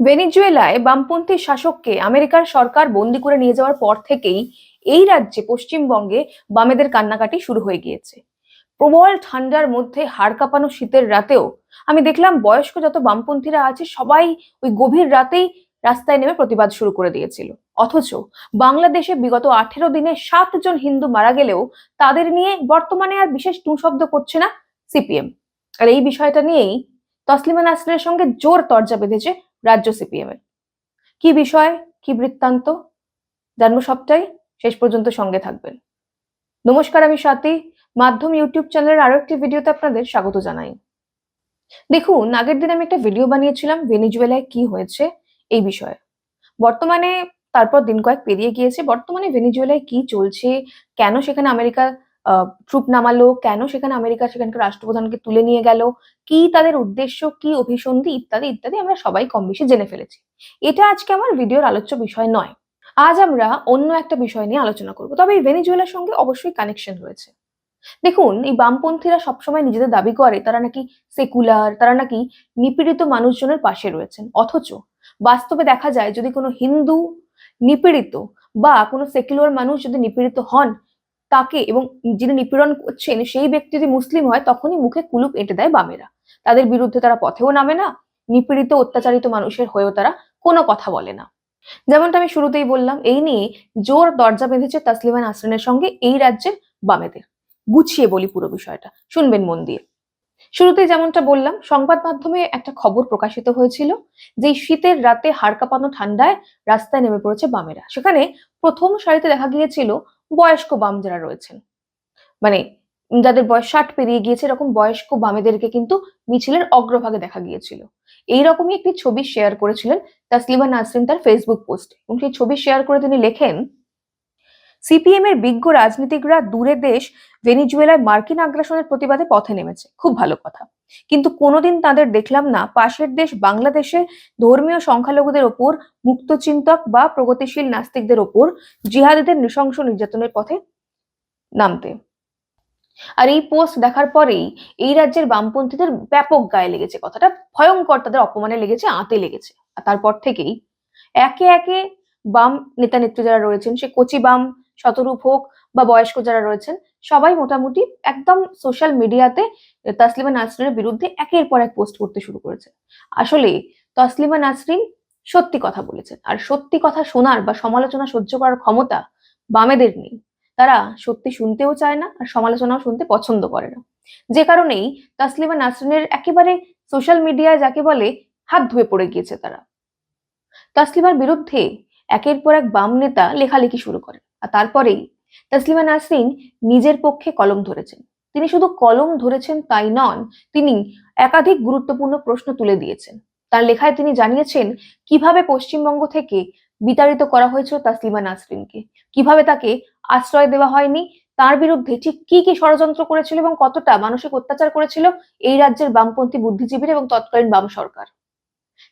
ভেনিজুয়েলায় বামপন্থী শাসককে আমেরিকার সরকার বন্দি করে নিয়ে যাওয়ার পর থেকেই এই রাজ্যে পশ্চিমবঙ্গে বামেদের কান্নাকাটি শুরু হয়ে গিয়েছে। প্রবল ঠান্ডার মধ্যে হাড় কাঁপানো শীতের রাতেও আমি দেখলাম বয়স্ক যত বামপন্থীরা আছে, সবাই ওই গভীর রাতেই রাস্তায় নেমে প্রতিবাদ শুরু করে দিয়েছিল। অথচ বাংলাদেশে বিগত আঠেরো দিনে সাতজন হিন্দু মারা গেলেও তাদের নিয়ে বর্তমানে আর বিশেষ টু শব্দ করছে না সিপিএম। আর এই বিষয়টা নিয়েই তসলিমা নাসরিনের সঙ্গে জোর তর্জা বেঁধেছে রাজ্য সিপিএম এর। কি বিষয়? কি বৃত্তান্ত? জানব সবটাই। শেষ পর্যন্ত সঙ্গে থাকবেন। নমস্কার আমি স্বাতি। মাধ্যম ইউটিউব চ্যানেলের আরও একটি ভিডিওতে আপনাদের স্বাগত জানাই। দেখুন, আগের দিন আমি একটা ভিডিও বানিয়েছিলাম ভেনিজুয়েলায় কি হয়েছে এই বিষয়ে। বর্তমানে তারপর দিন কয়েক পেরিয়ে গিয়েছে। বর্তমানে ভেনিজুয়েলায় কি চলছে? কেন সেখানে আমেরিকা ট্রুপ নামালো। কেন? সেখানে আমেরিকা, সেখানকার রাষ্ট্রপ্রধানকে তুলে নিয়ে গেল। কি তাদের উদ্দেশ্য? কি অভিসন্ধি? ইত্যাদি ইত্যাদি আমরা সবাই কম বেশি জেনে ফেলেছি। এটা আজকে আমার ভিডিওর আলোচ্য বিষয় নয়। আজ আমরা অন্য একটা বিষয় নিয়ে আলোচনা করব। তবে এই ভেনিজুয়েলার সঙ্গে অবশ্যই কানেকশন রয়েছে। দেখুন, এই বামপন্থীরা সবসময় নিজেদের দাবি করে, তারা নাকি সেকুলার তারা নাকি নিপীড়িত মানুষজনের পাশে রয়েছেন। অথচ বাস্তবে দেখা যায়, যদি কোনো হিন্দু নিপীড়িত বা কোনো সেকুলার মানুষ যদি নিপীড়িত হন তাকে এবং যিনি নিপীড়ন করছেন সেই ব্যক্তি যদি মুসলিম হয়, তখনই মুখে কুলুপ এঁটে দেয় বামেরা। তাদের বিরুদ্ধে তারা পথেও নামে না, নিপীড়িত, অত্যাচারিত মানুষের হয়েও তারা কোনো কথা বলে না। যেমনটা আমি শুরুতেই বললাম, এই নিয়ে জোর দরজা বেঁধেছে তাসলিমা নাসরিনের সঙ্গে এই রাজ্যের বামেদের। গুছিয়ে বলি পুরো বিষয়টা, শুনবেন মন দিয়ে। শুরুতেই যেমনটা বললাম, সংবাদ মাধ্যমে একটা খবর প্রকাশিত হয়েছিল যে শীতের রাতে হাড় কাঁপানো ঠান্ডায় রাস্তায় নেমে পড়েছে বামেরা। সেখানে প্রথম সারিতে দেখা গিয়েছিল বয়স্ক বাম যারা রয়েছেন। মানে যাদের বয়স ষাট পেরিয়ে গিয়েছে, এরকম বয়স্ক বামেদেরকে কিন্তু মিছিলের অগ্রভাগে দেখা গিয়েছিল। এইরকমই একটি ছবি শেয়ার করেছিলেন তাসলিমা নাসরিন তার ফেসবুক পোস্টে এবং সেই ছবি শেয়ার করে তিনি লেখেন, সিপিএম এর বিজ্ঞ রাজনীতিকরা দূরে দেশ, ভেনিজুয়েলায় মার্কিন আগ্রাসনের প্রতিবাদে পথে নেমেছে। খুব ভালো কথা। কিন্তু কোনোদিন তাদের দেখলাম না। পাশের দেশ বাংলাদেশে ধর্মীয় সংখ্যালঘুদের ওপর মুক্তচিন্তক বা প্রগতিশীল নাস্তিকদের ওপর জিহাদিদের নৃশংস নির্যাতনের পথে নামতে। আর এই পোস্ট দেখার পরেই এই রাজ্যের বামপন্থীদের ব্যাপক গায়ে লেগেছে কথাটা। ভয়ঙ্কর তাদের অপমানে লেগেছে, আঁতে লেগেছে। আর তারপর থেকেই একে একে বাম নেতা নেত্রী যারা রয়েছেন, সে কচি বাম, শতরূপ হোক বা বয়স্ক যারা রয়েছেন, সবাই মোটামুটি একদম সোশ্যাল মিডিয়াতে তাসলিমা নাসরিনের বিরুদ্ধে একের পর এক পোস্ট করতে শুরু করেছে। আসলে তসলিমা নাসরিন সত্যি কথা বলেছেন। আর সত্যি কথা শোনার বা সমালোচনা সহ্য করার ক্ষমতা বামেদের নেই। তারা সত্যি শুনতেও চায় না আর সমালোচনাও শুনতে পছন্দ করে না। যে কারণেই তাসলিমা নাসরিনের একেবারে সোশ্যাল মিডিয়ায় যাকে বলে হাত ধুয়ে পড়ে গিয়েছে তারা। তাসলিমার বিরুদ্ধে একের পর এক বাম নেতা লেখালেখি শুরু করে। আর তারপরেই তাসলিমা নাসরিন নিজের পক্ষে কলম ধরেছেন। তিনি শুধু কলম ধরেছেন তাই নন, তিনি একাধিক গুরুত্বপূর্ণ প্রশ্ন তুলে দিয়েছেন। তার লেখায় তিনি জানিয়েছেন, কীভাবে পশ্চিমবঙ্গ থেকে বিতাড়িত করা হয়েছিল তাসলিমা নাসরিনকে? কীভাবে তাকে আশ্রয় দেওয়া হয়নি? তার বিরুদ্ধে ঠিক কি কি ষড়যন্ত্র করেছিল এবং কতটা মানসিক অত্যাচার করেছিল এই রাজ্যের বামপন্থী বুদ্ধিজীবীরা এবং তৎকালীন বাম সরকার?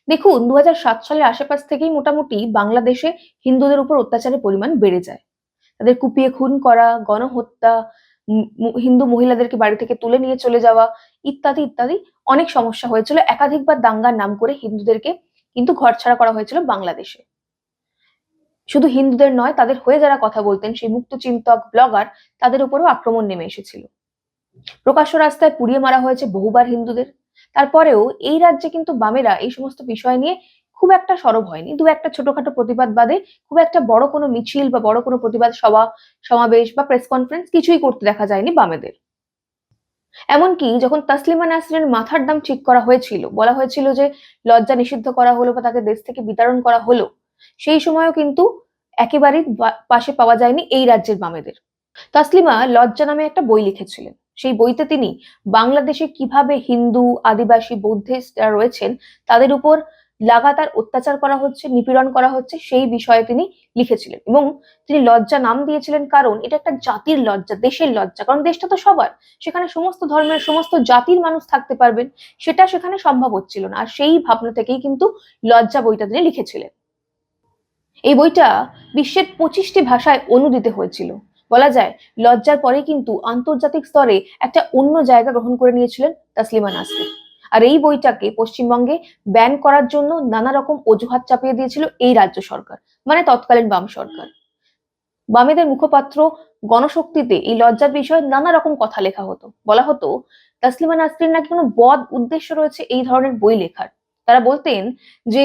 দেখুন দু হাজার সাত সালের আশেপাশ থেকেই মোটামুটি বাংলাদেশে হিন্দুদের উপর অত্যাচারের পরিমাণ বেড়ে যায়। তাদের কুপিয়ে খুন করা, গণহত্যা হিন্দু মহিলাদেরকে বাড়ি থেকে তুলে নিয়ে চলে যাওয়া ইত্যাদি ইত্যাদি অনেক সমস্যা হয়েছিল। একাধিকবার দাঙ্গার নাম করে হিন্দুদেরকে কিন্তু ঘরছাড়া করা হয়েছিল বাংলাদেশে। শুধু হিন্দুদের নয়, তাদের হয়ে যারা কথা বলতেন, সেই মুক্ত চিন্তক ব্লগার তাদের উপরেও আক্রমণ নেমে এসেছিল। প্রকাশ্য রাস্তায় পুড়িয়ে মারা হয়েছে বহুবার হিন্দুদের। তারপরেও এই রাজ্যে কিন্তু বামেরা এই সমস্ত বিষয় নিয়ে খুব একটা সরব হয়নি। দু একটা ছোটখাটো প্রতিবাদ বাদে খুব একটা বড় কোনো মিছিল বা বড় কোনো প্রতিবাদ সভা, সমাবেশ বা প্রেস কনফারেন্স কিছুই করতে দেখা যায়নি বামেদের। এমনকি যখন তাসলিমা নাসরিনের মাথার দাম ঠিক করা হয়েছিল, বলা হয়েছিল যে লজ্জা নিষিদ্ধ করা হলো বা তাকে দেশ থেকে বিতরণ করা হলো, সেই সময়ও কিন্তু একেবারেই পাশে পাওয়া যায়নি এই রাজ্যের বামেদের। তাসলিমা লজ্জা নামে একটা বই লিখেছিলেন। সেই বইতে তিনি বাংলাদেশে কীভাবে হিন্দু, আদিবাসী বৌদ্ধিস্ট যারা রয়েছেন, তাদের উপর লাগাতার অত্যাচার করা হচ্ছে, নিপীড়ন করা হচ্ছে, সেই বিষয়ে তিনি লিখেছিলেন। এবং তিনি লজ্জা নাম দিয়েছিলেন কারণ এটা একটা জাতির লজ্জা, দেশের লজ্জা। কারণ দেশটা তো সবার। সেখানে সমস্ত ধর্মের, সমস্ত জাতির মানুষ থাকতে পারবেন, সেটা সেখানে সম্ভব হচ্ছিল না। আর সেই ভাবনা থেকেই কিন্তু লজ্জা বইটা তিনি লিখেছিলেন। এই বইটা বিশ্বের পঁচিশটি ভাষায় অনুদিত হয়েছিল। বলা যায়, লজ্জার পরে কিন্তু আন্তর্জাতিক স্তরে একটা অন্য জায়গা গ্রহণ করে নিয়েছিলেন তাসলিমা নাসরিন আর এই বইটাকে পশ্চিমবঙ্গে ব্যান করার জন্য নানা রকম অজুহাত চাপিয়ে দিয়েছিল এই রাজ্য সরকার মানে তৎকালীন বাম সরকার। বামেদের মুখপাত্র গণশক্তিতে এই লজ্জার বিষয়ে নানা রকম কথা লেখা হতো। বলা হতো, তাসলিমা নাসরিন নাকি কোনো বদ উদ্দেশ্য রয়েছে এই ধরনের বই লেখার? তারা বলতেন যে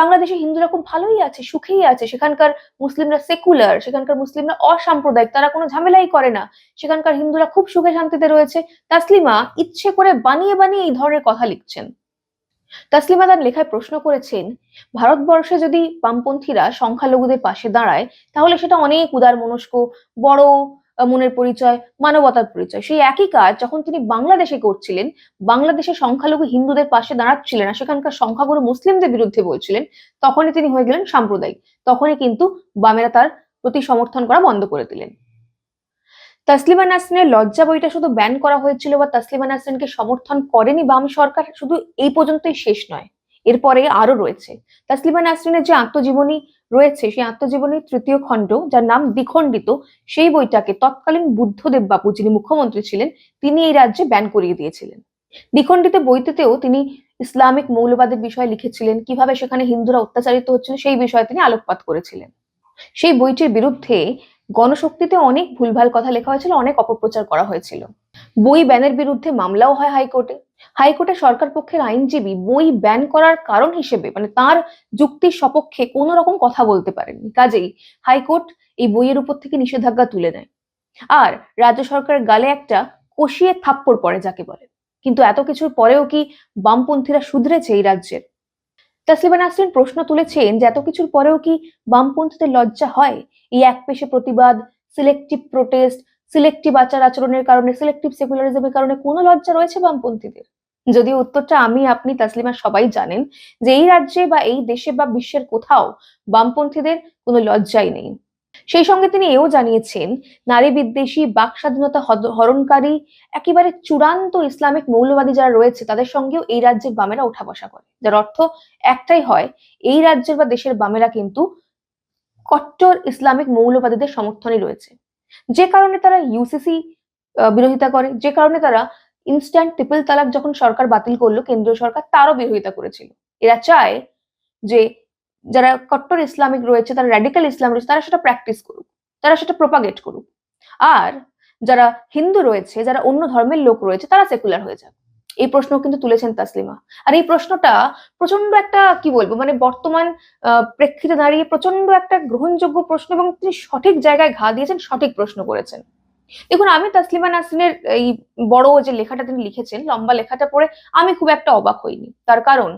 বাংলাদেশে হিন্দুরা খুব ভালোই আছে, সুখেই আছে। সেখানকার মুসলিমরা সেকুলার সেখানকার মুসলিমরা অসাম্প্রদায়িক, তারা কোনো ঝামেলাই করে না। সেখানকার হিন্দুরা খুব সুখে শান্তিতে রয়েছে। তাসলিমা ইচ্ছে করে বানিয়ে বানিয়ে এই ধরনের কথা লিখছেন। তাসলিমা তার লেখায় প্রশ্ন করেছেন, ভারতবর্ষে যদি বামপন্থীরা সংখ্যালঘুদের পাশে দাঁড়ায়, তাহলে সেটা অনেক উদার মনস্ক বড় মনের পরিচয়, মানবতার পরিচয়। সেই একই কাজ যখন তিনি বাংলাদেশে করছিলেন বাংলাদেশে সংখ্যালঘু হিন্দুদের পাশে দাঁড়াচ্ছিলেন না, সেখানকার সংখ্যাগুরু মুসলিমদের বিরুদ্ধে বলছিলেন, তখনই তিনি হয়ে গেলেন সাম্প্রদায়িক। তখনই কিন্তু বামেরা তার প্রতি সমর্থন করা বন্ধ করে দিলেন। তাসলিমা নাসরিনের লজ্জা বইটা শুধু ব্যান করা হয়েছিল বা তাসলিমা নাসরিনকে সমর্থন করেনি বাম সরকার, শুধু এই পর্যন্তই শেষ নয়, এরপরে আরও রয়েছে। তাসলিমা নাসরিনের যে আত্মজীবনী রয়েছে সেই আত্মজীবনীর তৃতীয় খণ্ড, যার নাম দ্বিখণ্ডিত। সেই বইটাকে তৎকালীন বুদ্ধদেব বাবু যিনি মুখ্যমন্ত্রী ছিলেন, তিনি এই রাজ্যে ব্যান করিয়ে দিয়েছিলেন। দ্বিখণ্ডিত বইটিতেও তিনি ইসলামিক মৌলবাদের বিষয়ে লিখেছিলেন, কীভাবে সেখানে হিন্দুরা অত্যাচারিত হচ্ছিল সেই বিষয়ে তিনি আলোকপাত করেছিলেন। সেই বইটির বিরুদ্ধে গণশক্তিতে অনেক ভুলভাল কথা লেখা হয়েছিল, অনেক অপপ্রচার করা হয়েছিল। বই ব্যানের বিরুদ্ধে মামলাও হয় হাইকোর্টে। হাইকোর্টে সরকার পক্ষের আইনজীবী বই ব্যান করার কারণ হিসেবে মানে তার যুক্তির সপক্ষে কোনো রকম কথা বলতে পারেননি। কাজেই হাইকোর্ট এই বইয়ের উপর থেকে নিষেধাজ্ঞা তুলে নেয়। আর রাজ্য সরকারের গালে একটা কষিয়ে থাপ্পড় পড়ে যাকে বলে। কিন্তু এত কিছুর পরেও কি বামপন্থীরা শুধরেছে এই রাজ্যের? তাসলিমা নাসরিন প্রশ্ন তুলেছেন যে এত কিছুর পরেও কি বামপন্থীদের লজ্জা হয়? এই এক পেশে প্রতিবাদ সিলেক্টিভ প্রোটেস্ট সিলেক্টিভ আচার আচরণের কারণে সিলেক্টিভ সেকুলারিজমের কারণে কোনো লজ্জা রয়েছে বামপন্থীদের? যদিও উত্তরটা আমি, আপনি, তাসলিমা সবাই জানেন যে এই রাজ্যে বা এই দেশে বা বিশ্বের কোথাও বামপন্থীদের কোনো লজ্জাই নেই। সেই সঙ্গে তিনি এও জানিয়েছেন, নারী বিদ্বেষী, বাক স্বাধীনতা হরণকারী, একেবারে চূড়ান্ত ইসলামিক মৌলবাদী যারা রয়েছে, তাদের সঙ্গেও এই রাজ্যের বামেরা উঠা বসা করে। যার অর্থ একটাই হয়, এই রাজ্যের বা দেশের বামেরা কিন্তু কট্টর ইসলামিক মৌলবাদীদের সমর্থনে রয়েছে। যে কারণে তারা ইউসিসি বিরোধিতা করে, যে কারণে তারা ইনস্ট্যান্ট ট্রিপল তালাক যখন সরকার বাতিল করল, কেন্দ্রীয় সরকার, তারও বিরোধিতা করেছিল। এরা চায় যে যারা কট্টর ইসলামিক রয়েছে, তারা র্যাডিক্যাল ইসলাম রয়েছে, তারা সেটা প্র্যাকটিস করুক, তারা সেটা প্রপাগেট করুক। আর যারা হিন্দু রয়েছে, যারা অন্য ধর্মের লোক রয়েছে, তারা সেকুলার হয়ে যাক। এই প্রশ্ন কিন্তু তুলেছেন তাসলিমা। আর এই প্রশ্নটা প্রচণ্ড একটা, কি বলব মানে বর্তমান প্রেক্ষিতে দাঁড়িয়ে প্রচণ্ড একটা গ্রহণযোগ্য প্রশ্ন এবং তিনি সঠিক জায়গায় ঘা দিয়েছেন, সঠিক প্রশ্ন করেছেন। দেখুন, আমি তাসলিমা নাসরিনের এই বড় যে লেখাটা তিনি লিখেছেন, লম্বা লেখাটা পড়ে আমি খুব একটা অবাক হইনি। তার কারণ,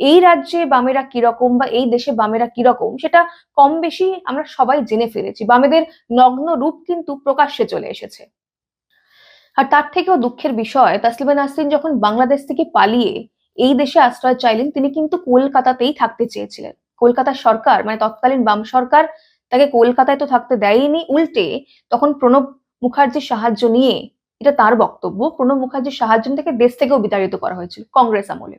এই রাজ্যে বামেরা কীরকম বা এই দেশে বামেরা কীরকম, সেটা কম বেশি আমরা সবাই জেনে ফেলেছি। বামেদের নগ্ন রূপ কিন্তু প্রকাশ্যে চলে এসেছে। আর তার থেকেও দুঃখের বিষয়, তাসলিমা নাসরিন যখন বাংলাদেশ থেকে পালিয়ে এই দেশে আশ্রয় চাইলেন, তিনি কিন্তু কলকাতাতেই থাকতে চেয়েছিলেন। কলকাতার সরকার মানে তৎকালীন বাম সরকার, তাকে কলকাতায় তো থাকতে দেয়নি, উল্টে তখন প্রণব মুখার্জির সাহায্য নিয়ে, এটা তার বক্তব্য, প্রণব মুখার্জির সাহায্য তাকে দেশ থেকেও বিতাড়িত করা হয়েছিল, কংগ্রেস আমলে।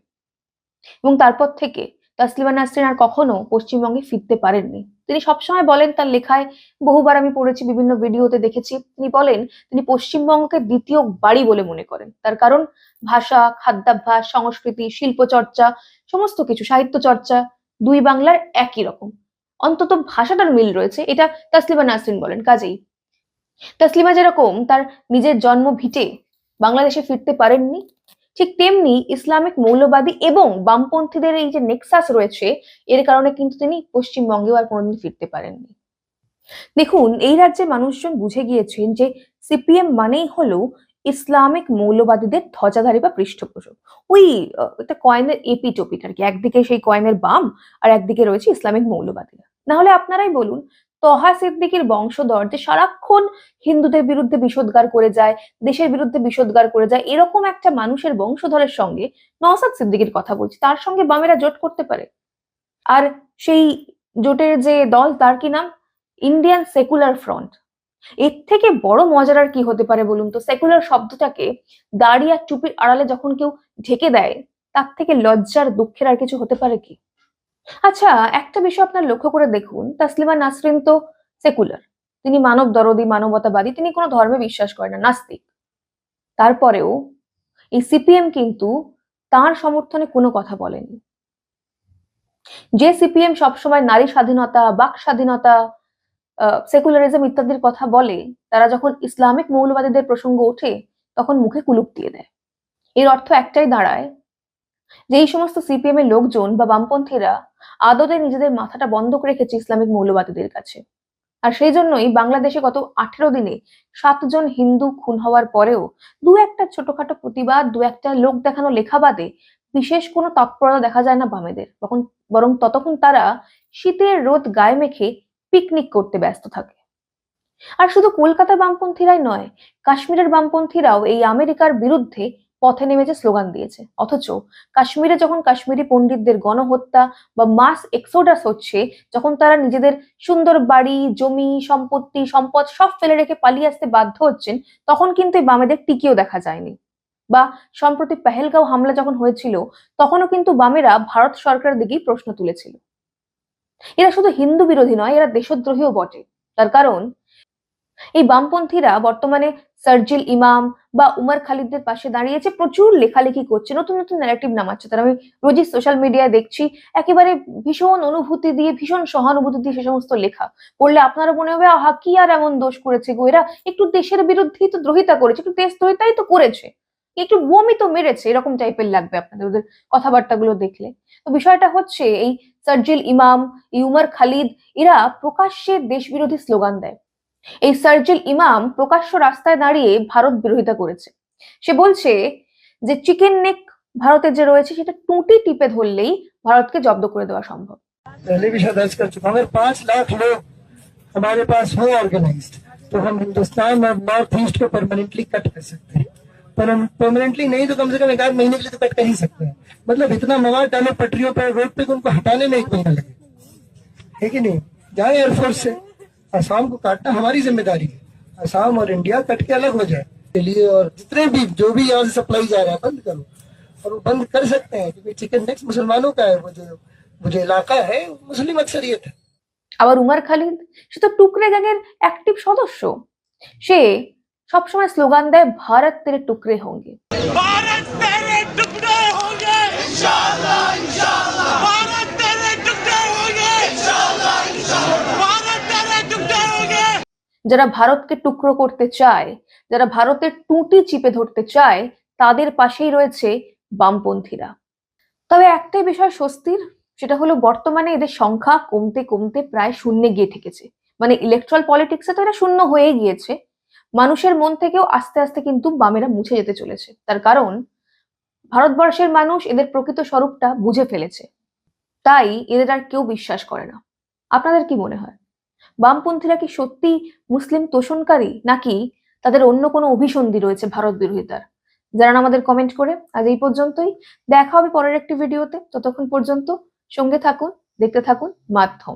এবং তারপর থেকে তাসলিমা নাসরিন আর কখনো পশ্চিমবঙ্গে ফিরতে পারেননি। তিনি সবসময় বলেন তার লেখায়, বহুবার আমি পড়েছি, বিভিন্ন ভিডিওতে দেখেছি, তিনি বলেন তিনি পশ্চিমবঙ্গকে দ্বিতীয় বাড়ি বলে মনে করেন। তার কারণ, ভাষা, খাদ্যাভ্যাস, সংস্কৃতি শিল্প চর্চা সমস্ত কিছু সাহিত্য চর্চা দুই বাংলার একই রকম। অন্তত ভাষাটার মিল রয়েছে, এটা তাসলিমা নাসরিন বলেন, কাজেই। তাসলিমা যেরকম তার নিজের জন্ম ভিটে বাংলাদেশে ফিরতে পারেননি ঠিক তেমনি ইসলামিক মৌলবাদী এবং বামপন্থীদের এই যে নেক্সাস রয়েছে, এর কারণে কিন্তু তিনি পশ্চিমবঙ্গেও আর কোনোদিন ফিরতে পারেননি। দেখুন, এই রাজ্যে মানুষজন বুঝে গিয়েছেন যে সিপিএম মানেই হলো ইসলামিক মৌলবাদীদের ধ্বজাধারী বা পৃষ্ঠপোষক। ওই একটা কয়েনের এপিটোপিট আর কি, একদিকে সেই কয়েনের বাম আর একদিকে রয়েছে ইসলামিক মৌলবাদীরা। না হলে আপনারাই বলুন তহা সিদ্দিকির বংশধর যে সারাক্ষণ হিন্দুদের বিরুদ্ধে বিষোদ্গার করে যায়, দেশের বিরুদ্ধে বিষোদ্গার করে যায়, এরকম একটা মানুষের বংশধরের সঙ্গে নওসাদ সিদ্দিকির কথা বলছি, তার সঙ্গে বামেরা জোট করতে পারে। আর সেই জোটের যে দল, তার কি নাম? ইন্ডিয়ান সেকুলার ফ্রন্ট এর থেকে বড় মজার আর কি হতে পারে বলুন তো? সেকুলার শব্দটাকে দাড়ি আর টুপির আড়ালে যখন কেউ ঢেকে দেয়, তার থেকে লজ্জার, দুঃখের আর কিছু হতে পারে কি? আচ্ছা একটা বিষয় আপনার লক্ষ্য করে দেখুন। তাসলিমা নাসরিন তো সেকুলার। তিনি মানব দরদি, মানবতাবাদী, তিনি কোনো ধর্মে বিশ্বাস করেন না, নাস্তিক। তারপরেও এই সিপিএম কিন্তু তার সমর্থনে কোনো কথা বলেনি। যে সিপিএম সবসময় নারী স্বাধীনতা, বাক স্বাধীনতা সেকুলারিজম ইত্যাদির কথা বলে, তারা যখন ইসলামিক মৌলবাদীদের প্রসঙ্গ ওঠে, তখন মুখে কুলুপ দিয়ে দেয়। এর অর্থ একটাই দাঁড়ায় যে এই সমস্ত সিপিএম এর লোকজন বা বামপন্থীরা আদতে নিজেদের মাথাটা বন্ধ করে রেখেছে ইসলামিক মৌলবাদীদের কাছে। আর সেই জন্যই বাংলাদেশে গত আঠেরো দিনে সাতজন হিন্দু খুন হওয়ার পরেও দু একটা ছোটখাটো প্রতিবাদ, দু একটা লোক দেখানো লেখা বাদে বিশেষ কোনো তৎপরতা দেখা যায় না বামেদের। তখন বরং ততক্ষণ তারা শীতের রোদ গায়ে মেখে পিকনিক করতে ব্যস্ত থাকে। আর শুধু কলকাতার বামপন্থীরাই নয়, কাশ্মীরের বামপন্থীরাও এই আমেরিকার বিরুদ্ধে পথে নেমেছে স্লোগান দিয়েছে। অথচ কাশ্মীরে যখন কাশ্মীরি পণ্ডিতদের গণহত্যা বা মাস এক্সোডাস হচ্ছে, যখন তারা নিজেদের সুন্দর বাড়ি, জমি, সম্পত্তি, সম্পদ সব ফেলে রেখে পালিয়ে আসতে বাধ্য হচ্ছেন, তখন কিন্তু এই বামেদের টিকিও দেখা যায়নি। বা সম্প্রতি পেহেলগাঁও হামলা যখন হয়েছিল, তখনও কিন্তু বামেরা ভারত সরকারের দিকেই প্রশ্ন তুলেছিল। এরা শুধু হিন্দু বিরোধী নয়, এরা দেশদ্রোহীও বটে। তার কারণ, এই বামপন্থীরা বর্তমানে সার্জিল ইমাম বা উমর খালিদদের পাশে দাঁড়িয়েছে, প্রচুর লেখালেখি করছে, নতুন নতুন ন্যারেটিভ নামাচ্ছে। তারা আমি রোজই সোশ্যাল মিডিয়ায় দেখছি, একেবারে ভীষণ অনুভূতি দিয়ে, ভীষণ সহানুভূতি দিয়ে সে সমস্ত লেখা। পড়লে আপনারা মনে হবে, আহা, কি আর এমন দোষ করেছে গো এরা? একটু দেশের বিরুদ্ধেই তো দ্রোহিতা করেছে, একটু দেশ দ্রোহিতাই তো করেছে। একটু বমি তো মেরেছে, এরকম টাইপের লাগবে আপনাদের ওদের কথাবার্তাগুলো দেখলে। তো বিষয়টা হচ্ছে, এই সার্জিল ইমাম, এই উমর খালিদ, এরা প্রকাশ্যে দেশ বিরোধী স্লোগান দেয়। এই সার্জিল ইমাম প্রকাশ্য রাস্তায় দাঁড়িয়ে ভারত বিরোধিতা করেছে সে বলছে যে চিকেন নেক ভারতে যে রয়েছে সেটা টুটি টিপে ধরলেই ভারতকে জব্দ করে দেওয়া সম্ভব पहले भी शायद दर्ज कर चुका हूँ अगर पांच लाख लोग हमारे पास हो ऑर्गेनाइज्ड तो हम हिंदुस्तान और नॉर्थ ईस्ट को परमानेंटली कट कर सकते हैं पर हम परमानेंटली नहीं तो कम से कम एक आध महीने के लिए तो कट कर ही सकते हैं मतलब इतना मवाद डाले पटरियों पर रोड पे कि उनको हटाने में एक महीना लगे है कि नहीं जाए एयरफोर्स से असम को काटना हमारी जिम्मेदारी है असम और इंडिया कट के अलग हो जाए के लिए और जितने भी जो भी यहाँ से सप्लाई जा रहा है बंद करो और वो बंद कर सकते हैं क्योंकि चिकन नेक्स्ट मुसलमानों का है वो जो वो जो इलाका है वो मुस्लिम अक्सरियत है আবার উমর খালিদ সে তো টুকরে গ্যাংয়ের অ্যাক্টিভ সদস্য সে সবসময় স্লোগান দেয় ভারত তেরে টুকরে হোঙ্গে भारत যারা ভারতকে টুকরো করতে চায়, যারা ভারতের টুটি চিপে ধরতে চায়, তাদের পাশেই রয়েছে বামপন্থীরা। তবে একটাই বিষয় স্বস্তির, সেটা হলো বর্তমানে এদের সংখ্যা কমতে কমতে প্রায় শূন্যে গিয়ে ঠেকেছে মানে ইলেকট্রাল পলিটিক্সে তো এটা শূন্য হয়ে গিয়েছে। মানুষের মন থেকেও আস্তে আস্তে কিন্তু বামেরা মুছে যেতে চলেছে। তার কারণ, ভারতবর্ষের মানুষ এদের প্রকৃত স্বরূপটা বুঝে ফেলেছে। তাই এদের আর কেউ বিশ্বাস করে না। আপনাদের কি মনে হয়? বামপন্থীরা কি সত্যি মুসলিম তোষণকারী? নাকি তাদের অন্য কোনো অভিসন্ধি রয়েছে ভারত বিরোধিতার? জানান আমাদের কমেন্ট করে। আজ এই পর্যন্তই। দেখা হবে পরের একটি ভিডিওতে ততক্ষণ পর্যন্ত সঙ্গে থাকুন, দেখতে থাকুন, মাধ্যম।